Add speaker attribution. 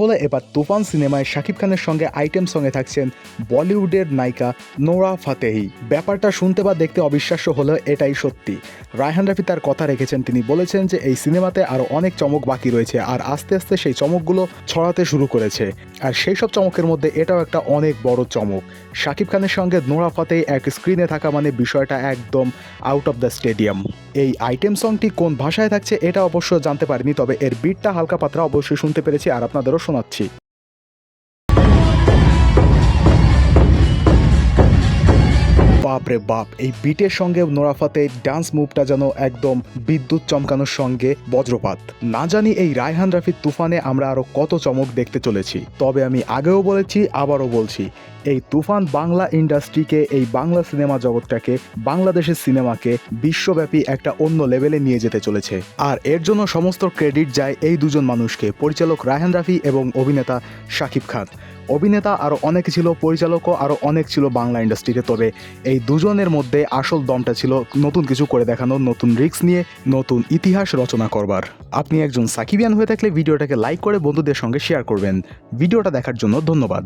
Speaker 1: হলো এবার তুফান সিনেমায় শাকিব খানের সঙ্গে আইটেম সঙ্গে থাকছেন বলিউডের নায়িকা নোরা ফাতেহি। ব্যাপারটা শুনতে বা দেখতে অবিশ্বাস্য হলেও এটাই সত্যি। রায়হান রাফি তার কথা রেখেছেন, তিনি বলেছেন যে এই সিনেমাতে আরও অনেক চমক বাকি রয়েছে আর আস্তে আস্তে সেই চমকগুলো ছড়াতে শুরু করেছে। আর সেই সব চমকের মধ্যে এটাও একটা অনেক বড় চমক। শাকিব খানের সঙ্গে নোরা ফাতেহি এক স্ক্রিনে থাকা মানে বিষয়টা একদম আউট অফ দ্য স্টেডিয়াম এই আইটেম সংটি কোন ভাষায় থাকছে এটা অবশ্য জানতে পারিনি, তবে এর বিটটা হালকা পাতলা অবশ্যই শুনতে পেরেছি। আর আপনাদেরও শোনাচ্ছি। বাপরে বাপ, এই বিটের সঙ্গে নোরাফাতে ডান্স মুভটা যেন একদম বিদ্যুৎ চমকানোর সঙ্গে বজ্রপাত। না জানি এই রায়হান রাফির তুফানে আমরা আরও কত চমক দেখতে চলেছি, তবে আমি আগেও বলেছি, আবারও বলছি এই তুফান বাংলা ইন্ডাস্ট্রিকে, এই বাংলা সিনেমা জগৎটাকে, বাংলাদেশের সিনেমাকে বিশ্বব্যাপী একটা অন্য লেভেলে নিয়ে যেতে চলেছে। আর এর জন্য সমস্ত ক্রেডিট যায় এই দুজন মানুষকে, পরিচালক রায়হান রাফি এবং অভিনেতা শাকিব খান। অভিনেতা আরও অনেক ছিল, পরিচালকও আরও অনেক ছিল বাংলা ইন্ডাস্ট্রিতে, তবে এই দুজনের মধ্যে আসল দমটা ছিল নতুন কিছু করে দেখানো, নতুন রিস্ক নিয়ে, নতুন ইতিহাস রচনা করবার। আপনি একজন সাকিবিয়ান হয়ে থাকলে ভিডিওটাকে লাইক করে বন্ধুদের সঙ্গে শেয়ার করবেন। ভিডিওটা দেখার জন্য ধন্যবাদ।